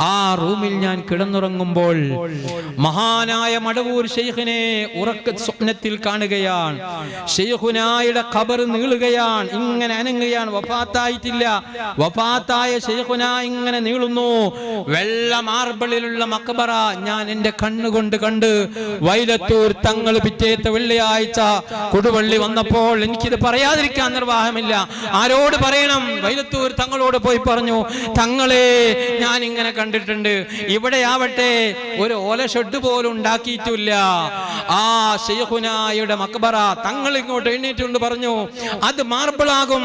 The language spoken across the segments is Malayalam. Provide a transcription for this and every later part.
ആ റൂമിൽ ഞാൻ കിടന്നുറങ്ങുമ്പോൾ മഹാനായ മടവൂർ ഷെയ്ഖിനെ ഉറക്ക സ്വപ്നത്തിൽ കാണുകയാണ്. ഷെയ്ഖുനായുടെ ഖബർ നീളുകയാണ്. ഇങ്ങനെ അനങ്ങുകയാണ്. വഫാത്തായിട്ടില്ല. വഫാത്തായ ഷെയ്ഖുന ഇങ്ങനെ നീളുന്നു. വെള്ള മാർബിളിലുള്ള മക്ബറ ഞാൻ എന്റെ കണ്ണുകൊണ്ട് കണ്ട് വൈലത്തൂർ തങ്ങൾ പിറ്റേത്ത വെള്ളിയാഴ്ച കൊടുവള്ളി വന്നപ്പോൾ എനിക്കിത് പറയാതിരിക്കാൻ നിർവാഹമില്ല. ആരോട് പറയണം? വൈലത്തൂർ തങ്ങളോട് പോയി പറഞ്ഞു തങ്ങളെ ഞാൻ ഇങ്ങനെ കണ്ടിട്ടുണ്ട്. ഇവിടെ ആവട്ടെ ഒരു ഓല ഷെഡ് പോലും ഉണ്ടാക്കിയിട്ടില്ല. ആ ഷെയ്ഖുനായുടെ മക്ബറ തങ്ങൾ ഇങ്ങോട്ട് എണ്ണീറ്റുണ്ട് പറഞ്ഞു അത് മാർബിളാകും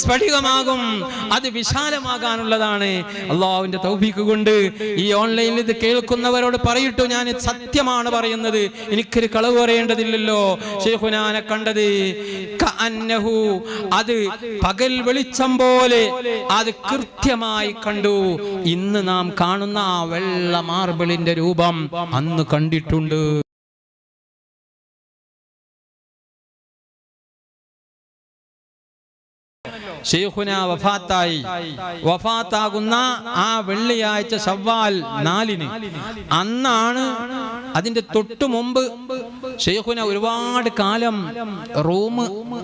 സ്ഫടികമാകും അത് വിശാലമാകാനുള്ളതാണ്. അള്ളാഹുവിന്റെ തൗഫീക്ക് കൊണ്ട് ഈ ഓൺലൈനിൽ ഇത് കേൾക്കുന്നവരോട് പറയിട്ടു ഞാൻ സത്യമാണ് പറയുന്നത്. എനിക്കൊരു കളവ് പറയേണ്ടതില്ലല്ലോ. ഷെയ്ഖുനാനെ കണ്ടത് അത് പകൽ വെളിച്ചം പോലെ അത് കൃത്യമായി കണ്ടു. ഇന്ന് നാം കാണുന്ന ആ വെള്ള മാർബിളിന്റെ രൂപം അന്ന് കണ്ടിട്ടുണ്ട്. ഷെയ്ഖുന വഫാത്തായി. വഫാത്താകുന്ന ആ വെള്ളിയാഴ്ച ശവ്വാൽ നാലിന്. അന്നാണ് അതിന്റെ തൊട്ടു മുമ്പ് ഷെയ്ഖുന ഒരുപാട് കാലം റൂം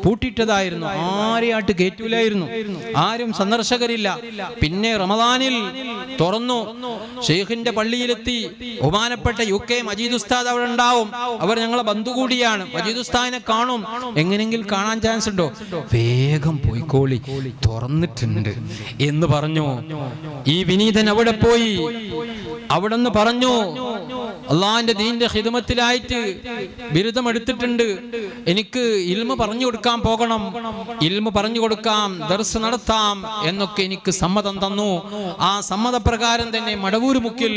പൂട്ടിയിട്ടതായിരുന്നു. ആരെയായിട്ട് കയറ്റൂലായിരുന്നു. ആരും സന്ദർശകരില്ല. പിന്നെ റമദാനിൽ തുറന്നു ഷെയ്ഖിന്റെ പള്ളിയിലെത്തി. ബഹുമാനപ്പെട്ട യു കെ മജീദ് ഉസ്താദ് അവിടെ ഉണ്ടാവും. അവർ ഞങ്ങളെ ബന്ധു കൂടിയാണ് മജീദ് ഉസ്താദിനെ കാണും. എങ്ങനെയെങ്കിലും കാണാൻ ചാൻസ് ഉണ്ടോ? വേഗം പോയിക്കോളി തുറന്നിട്ടുണ്ട് എന്ന് പറഞ്ഞു. ഈ വിനീതൻ അവിടെ പോയി. അവിടെ നിന്ന് പറഞ്ഞു അള്ളാഹിന്റെ ദീന്റെ ഹിദമത്തിലായിട്ട് ബിരുദം എടുത്തിട്ടുണ്ട് എനിക്ക് ഇൽമ പറഞ്ഞു കൊടുക്കാൻ പോകണം. ഇൽമ പറഞ്ഞു കൊടുക്കാം ദർസ് നടത്താം എന്നൊക്കെ എനിക്ക് സമ്മതം തന്നു. ആ സമ്മതപ്രകാരം തന്നെ മടവൂർ മുക്കിൽ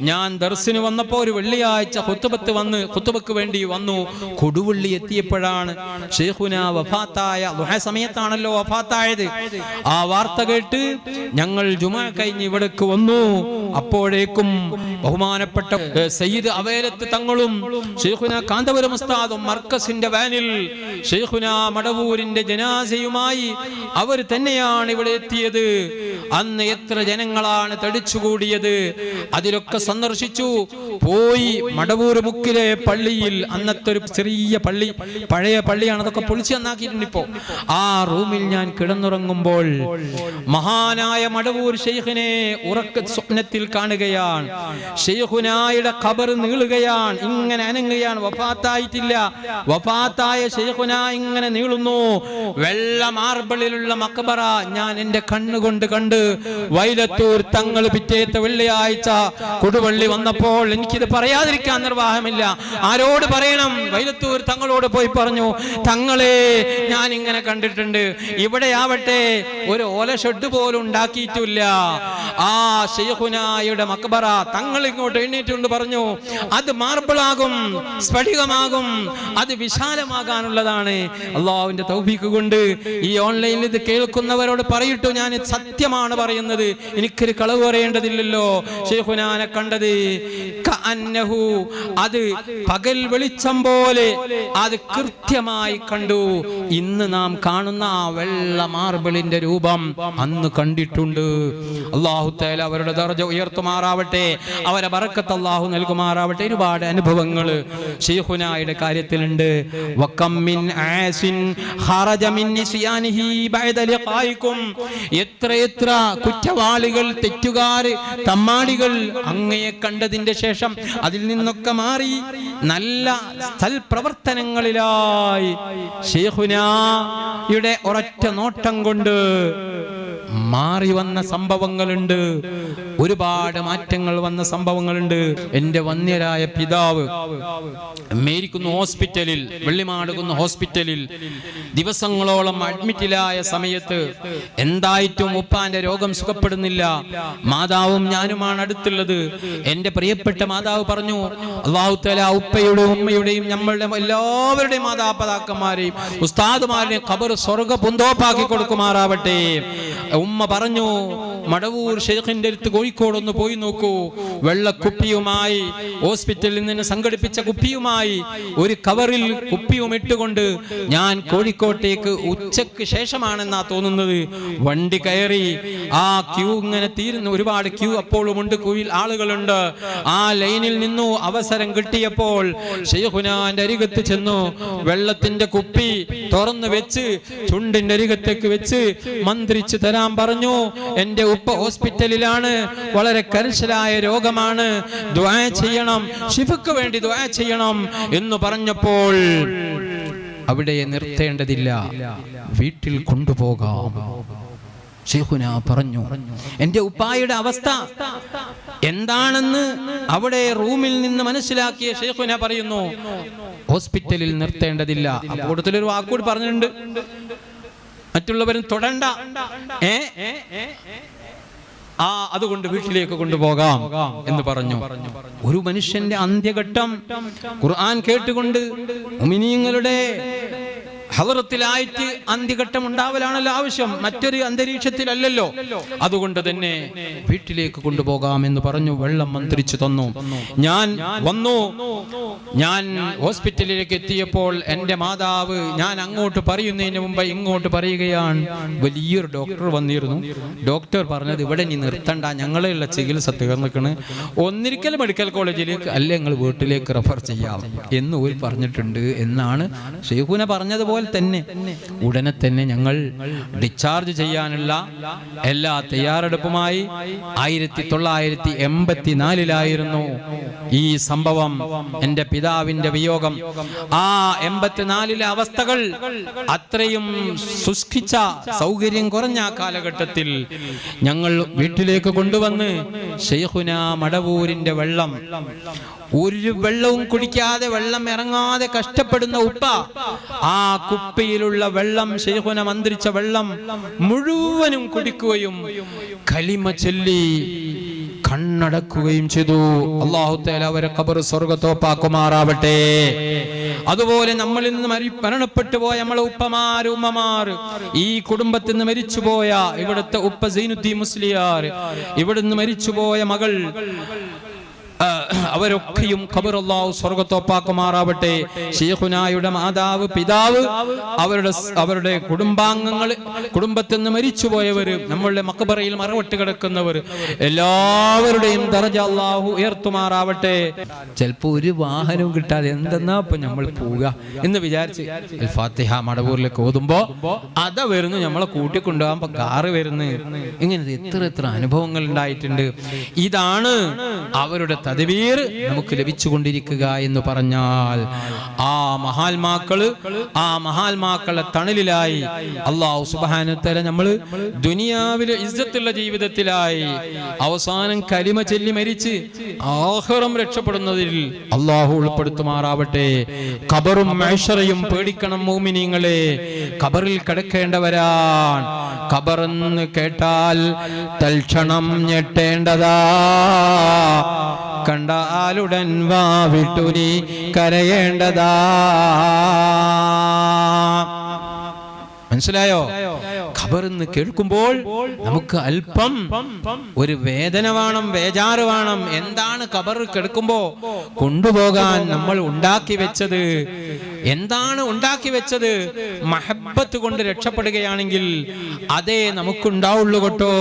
ഞാൻ ദർസിന് വന്നപ്പോൾ ഒരു വെള്ളിയാഴ്ച കുത്തുബത്ത് വന്ന് കുത്തുബക്ക് വേണ്ടി വന്നു. കൊടുവള്ളി എത്തിയപ്പോഴാണ് ഷെയ്ഖുന വഫാത്തായ സമയത്താണല്ലോ വഫാത്തായത്. ആ വാർത്ത കേട്ട് ഞങ്ങൾ ജുമാ കഴിഞ്ഞ് ഇവിടേക്ക് വന്നു. അപ്പോഴേക്കും ബഹുമാനപ്പെട്ട ഏ, സയ്യിദ് അവേലത്ത് തങ്ങളും ഷെയ്ഖുന കാന്തപുരം ഉസ്താദും മർക്കസിന്റെ വാനിൽ ഷെയ്ഖുന മടവൂരിന്റെ ജനാസയുമായി അവർ തന്നെയാണ് ഇവിടെ എത്തിയത്. അന്ന് എത്ര ജനങ്ങളാണ് തടിച്ചുകൂടിയത്. അതിലൊക്കെ സന്ദർശിച്ചു. പോയി മടവൂർ മുക്കിലെ പള്ളിയിൽ അന്നത്തെ ഒരു ചെറിയ പള്ളി പഴയ പള്ളിയാണ്. അതൊക്കെ പൊളിച്ചു നന്നാക്കിയിട്ടുണ്ട് ഇപ്പോ. ആ റൂമിൽ ഞാൻ കിടന്നുറങ്ങുമ്പോൾ മഹാനായ മടവൂർ ഷെയ്ഖിനെ ഉറക്ക സ്വപ്നത്തിൽ കാണുകയാണ്. ഷെയ്ഖുനായുടെ ഖബർ നീളുകയാണ്. ഇങ്ങനെ അനങ്ങുകയാണ് വഫാത്തായിട്ടില്ല. വഫാത്തായ ഷെയ്ഖുന ഇങ്ങനെ നീളുന്നു. വെള്ള മാർബിളിലുള്ള മക്ബറ ഞാൻ എന്റെ കണ്ണുകൊണ്ട് കണ്ട് വൈലത്തൂർ തങ്ങൾ പിറ്റേത്ത വെള്ളിയാഴ്ച കൊടുവള്ളി വന്നപ്പോൾ എനിക്കിത് പറയാതിരിക്കാൻ നിർവാഹമില്ല. ആരോട് പറയണം? വൈലത്തൂർ തങ്ങളോട് പോയി പറഞ്ഞു തങ്ങളെ ഞാൻ ഇങ്ങനെ കണ്ടിട്ടുണ്ട്. ഇവിടെ ആവട്ടെ ഒരു ഓല ഷെഡ് പോലും ഉണ്ടാക്കിയിട്ടില്ല. ആ ഷെയ്ഖുനായുടെ മക്ബറ തങ്ങൾ ഇങ്ങോട്ട് എണ്ണീറ്റുണ്ട് പറഞ്ഞു അത് മാർബിളാകും സ്ഫടികമാകും അത് വിശാലമാകാനുള്ളതാണ്. അള്ളാഹുവിന്റെ തൗഫീക്ക് കൊണ്ട് ഈ ഓൺലൈനിൽ ഇത് കേൾക്കുന്നവരോട് പറയിട്ടു ഞാൻ സത്യമാണ് പറയുന്നത്. എനിക്കൊരു കളവ് പറയേണ്ടതില്ലല്ലോ. ഷെയ്ഖുനാനെ കണ്ടത് കഅന്നഹു അത് പകൽ വെളിച്ചം പോലെ അത് കൃത്യമായി കണ്ടു. ഇന്ന് നാം കാണുന്ന ആ വെള്ള മാർബിളിന്റെ രൂപം അന്ന് കണ്ടിട്ടുണ്ട്. അള്ളാഹു തേല അവരുടെ ദർജ ഉയർത്തുമാറാവട്ടെ. അവരെ ബറക്കത്ത് അള്ളാഹു നൽകുമാറാവട്ടെ. ഒരുപാട് അനുഭവങ്ങൾ ഷെയ്ഖുനായുടെ കാര്യത്തിലുണ്ട്. വക്കം മിൻ ആസിൻ ഖറജ മിൻ നിസ്യാനിഹി ബഅദ ലിഖായിക്കും. എത്ര എത്ര കുറ്റവാളികൾ തെറ്റുകാർ തമ്മാടികൾ അങ്ങയെ കണ്ടതിന്റെ ശേഷം അതിൽ നിന്നൊക്കെ മാറി നല്ല സൽപ്രവർത്തനങ്ങളിലായി ഷെയ്ഖുനായുടെ ഒരൊറ്റ നോട്ടം കൊണ്ട് മാറി വന്ന സംഭവങ്ങളുണ്ട്. ഒരുപാട് മാറ്റങ്ങൾ വന്ന സംഭവങ്ങളുണ്ട്. എന്റെ വന്യരായ പിതാവ് മേരിക്കുന്ന ഹോസ്പിറ്റലിൽ വെള്ളിമാടുകുന്ന ഹോസ്പിറ്റലിൽ. ദിവസങ്ങളോളം അഡ്മിറ്റിലായ സമയത്ത് എന്തായിട്ടും ഉപ്പാന്റെ രോഗം സുഖപ്പെടുന്നില്ല. മാതാവും ഞാനുമാണ് അടുത്തുള്ളത്. എന്റെ പ്രിയപ്പെട്ട മാതാവ് പറഞ്ഞു അള്ളാഹുത്തല തല ഉപ്പയുടെയും ഉമ്മയുടെയും നമ്മളുടെ എല്ലാവരുടെയും മാതാപിതാക്കന്മാരെയും ഉസ്താദുമാരുടെയും ഖബർ സ്വർഗ പുന്തോപ്പാക്കി കൊടുക്കുമാറാവട്ടെ. ഉമ്മ പറഞ്ഞു മടവൂർ ഷെയ്ഖിന്റെ അടുത്ത് കോഴിക്കോട് ഒന്ന് പോയി നോക്കൂ. വെള്ളക്കുപ്പിയുമായി ഹോസ്പിറ്റലിൽ നിന്ന് സംഘടിപ്പിച്ച കുപ്പിയുമായി ഒരു കവറിൽ കുപ്പിയും ഇട്ടുകൊണ്ട് ഞാൻ കോഴിക്കോട്ടേക്ക് ഉച്ചയ്ക്ക് ശേഷമാണെന്നാ തോന്നുന്നത്. വണ്ടി കയറി ആ ക്യൂ ഇങ്ങനെ തീരുന്നു ഒരുപാട് ക്യൂ അപ്പോഴും ഉണ്ട് ക്യൂവിൽ ആളുകളുണ്ട്. ആ ലൈനിൽ നിന്നു അവസരം കിട്ടിയപ്പോൾ ഷെയ്ഖുനാന്റെ അരികത്ത് ചെന്നു. വെള്ളത്തിന്റെ കുപ്പി തുറന്നു വെച്ച് ചുണ്ടിന്റെ അരികത്തേക്ക് വെച്ച് മന്ത്രിച്ചു തരാൻ പറഞ്ഞു എന്റെ ഉപ്പ ഹോസ്പിറ്റലിലാണ് വളരെ കരിശലായ രോഗമാണ്. ചെയ്യണം ഷിഫക്ക് വേണ്ടി ദ്വാ ചെയ്യണം എന്ന് പറഞ്ഞപ്പോൾ അവിടെ നിർത്തേണ്ടതില്ല. വീട്ടിൽ കൊണ്ടുപോകാം. ഷെയ്ഖുന പറഞ്ഞു എന്റെ ഉപ്പായുടെ അവസ്ഥ എന്താണെന്ന് അവിടെ റൂമിൽ നിന്ന് മനസ്സിലാക്കിയ ഷെയ്ഖുന പറയുന്നു ഹോസ്പിറ്റലിൽ നിർത്തേണ്ടതില്ല. അക്കൂട്ടത്തിലൊരു വാക്കൂടി പറഞ്ഞിട്ടുണ്ട്. മറ്റുള്ളവരും തൊടണ്ട. ആ അതുകൊണ്ട് വീട്ടിലേക്ക് കൊണ്ടുപോകാം എന്ന് പറഞ്ഞു. ഒരു മനുഷ്യന്റെ അന്ത്യഘട്ടം ഖുർആൻ കേട്ടുകൊണ്ട് മുമിനീങ്ങളുടെ ഹലറത്തിലായിട്ട് അന്ത്യഘട്ടം ഉണ്ടാവലാണല്ലോ ആവശ്യം. മറ്റൊരു അന്തരീക്ഷത്തിലല്ലല്ലോ. അതുകൊണ്ട് തന്നെ വീട്ടിലേക്ക് കൊണ്ടുപോകാം എന്ന് പറഞ്ഞു വെള്ളം മന്ത്രിച്ചു തന്നു. ഞാൻ വന്നു. ഞാൻ ഹോസ്പിറ്റലിലേക്ക് എത്തിയപ്പോൾ എന്റെ മാതാവ് ഞാൻ അങ്ങോട്ട് പറയുന്നതിന് മുമ്പ് ഇങ്ങോട്ട് പറയുകയാണ്. വലിയൊരു ഡോക്ടർ വന്നിരുന്നു. ഡോക്ടർ പറഞ്ഞത് ഇവിടെ നീ നിർത്തണ്ട. ഞങ്ങളുള്ള ചികിത്സ തീർന്നിക്കണ് ഒന്നിരിക്കൽ മെഡിക്കൽ കോളേജിലേക്ക് അല്ലെ ഞങ്ങൾ വീട്ടിലേക്ക് റെഫർ ചെയ്യാം എന്ന് ഒരു പറഞ്ഞിട്ടുണ്ട് എന്നാണ് ഷെയ്ഖുന പറഞ്ഞതുപോലെ തന്നെ ഉടനെ തന്നെ ഞങ്ങൾ ഡിസ്ചാർജ് ചെയ്യാനുള്ള എല്ലാ തയ്യാറെടുപ്പുമായി ആയിരത്തി തൊള്ളായിരത്തി എൺപത്തി നാലിലായിരുന്നു ഈ സംഭവം. എന്റെ പിതാവിന്റെ വിയോഗം. ആ എൺപത്തിനാലിലെ അവസ്ഥകൾ അത്രയും ശുഷ്കിച്ച സൗകര്യം കുറഞ്ഞ കാലഘട്ടത്തിൽ ഞങ്ങൾ വീട്ടിലേക്ക് കൊണ്ടുവന്ന് ഷെയ്ഹുന മടവൂരിന്റെ വെള്ളം ഒരു വെള്ളവും കുടിക്കാതെ വെള്ളം ഇറങ്ങാതെ കഷ്ടപ്പെടുന്ന ഉപ്പ ആ കുപ്പിയിലുള്ള വെള്ളം ശൈഖുന മന്ത്രിച്ച വെള്ളം മുഴുവനും കുടിക്കുകയും കലിമ ചൊല്ലി കണ്ണടക്കുകയും ചെയ്തു. അള്ളാഹു തേല അവരെ കബർ സ്വർഗത്തോപ്പാക്കുമാറാവട്ടെ അതുപോലെ നമ്മളിൽ നിന്ന് മരി മരണപ്പെട്ടു പോയ നമ്മളെ ഉപ്പമാര് ഉമ്മമാർ ഈ കുടുംബത്തിൽ നിന്ന് മരിച്ചുപോയ ഇവിടുത്തെ ഉപ്പ സൈനുദ്ദീൻ മുസ്ലിയാർ ഇവിടുന്ന് മരിച്ചുപോയ മകൾ അവരൊക്കെയും ഖബർ അള്ളാഹു സ്വർഗത്തോപ്പാക്കുമാറാവട്ടെ. ഷെയ്ഖുനായുടെ മാതാവ് പിതാവ് അവരുടെ അവരുടെ കുടുംബാംഗങ്ങൾ കുടുംബത്തിൽ നിന്ന് മരിച്ചുപോയവര് നമ്മളുടെ മക്കബറയിൽ മറവിട്ട് കിടക്കുന്നവർ എല്ലാവരുടെയും ദറജ അള്ളാഹു ഉയർത്തുമാറാവട്ടെ. ചിലപ്പോ ഒരു വാഹനവും കിട്ടാതെ എന്തെന്നാ ഇപ്പൊ നമ്മൾ പോവുക എന്ന് വിചാരിച്ച് ഫാത്തിഹ മടവൂരിലേക്ക് ഓതുമ്പോ അത വരുന്നു നമ്മളെ കൂട്ടിക്കൊണ്ടുപോകാൻ കാറ് വരുന്നു. ഇങ്ങനെ എത്ര എത്ര അനുഭവങ്ങൾ ഉണ്ടായിട്ടുണ്ട്. ഇതാണ് അവരുടെ തദവീർ നമുക്ക് ലഭിച്ചുകൊണ്ടിരിക്കുക എന്ന് പറഞ്ഞാൽ ആ മഹാത്മാക്കൾ ആ മഹാത്മാക്കളുടെ തണലിലായി അള്ളാഹു സുബാനുത്തല നമ്മൾ ദുനിയാവിലെ ഇജ്ജത്തുള്ള ജീവിതത്തിലായി അവസാനം കരിമ ചൊല്ലി മരിച്ച് ആഹ്റം രക്ഷപ്പെടുന്നതിൽ അള്ളാഹു ഉൾപ്പെടുത്തുമാറാവട്ടെ. ഖബറും മേഷറയും പേടിക്കണം മോമിനിങ്ങളെ. ഖബറിൽ കിടക്കേണ്ടവരാണ്. ഖബറെന്ന് കേട്ടാൽ തൽക്ഷണം ഞെട്ടേണ്ടതാ. കണ്ടാലുടൻ വാവിട്ടു നീ കരയേണ്ടതാ. മനസ്സിലായോ? ഖബറിന്ന് കേൾക്കുമ്പോൾ നമുക്ക് അല്പം ഒരു വേദന വേണം വേജാറ് വേണം. എന്താണ് ഖബർ കേൾക്കുമ്പോ? കൊണ്ടുപോകാൻ നമ്മൾ ഉണ്ടാക്കി വെച്ചത്. എന്താണ് ഉണ്ടാക്കി വെച്ചത്? മഹബത്ത് കൊണ്ട് രക്ഷപ്പെടുകയാണെങ്കിൽ അതേ നമുക്കുണ്ടാവുള്ളൂ കേട്ടോ.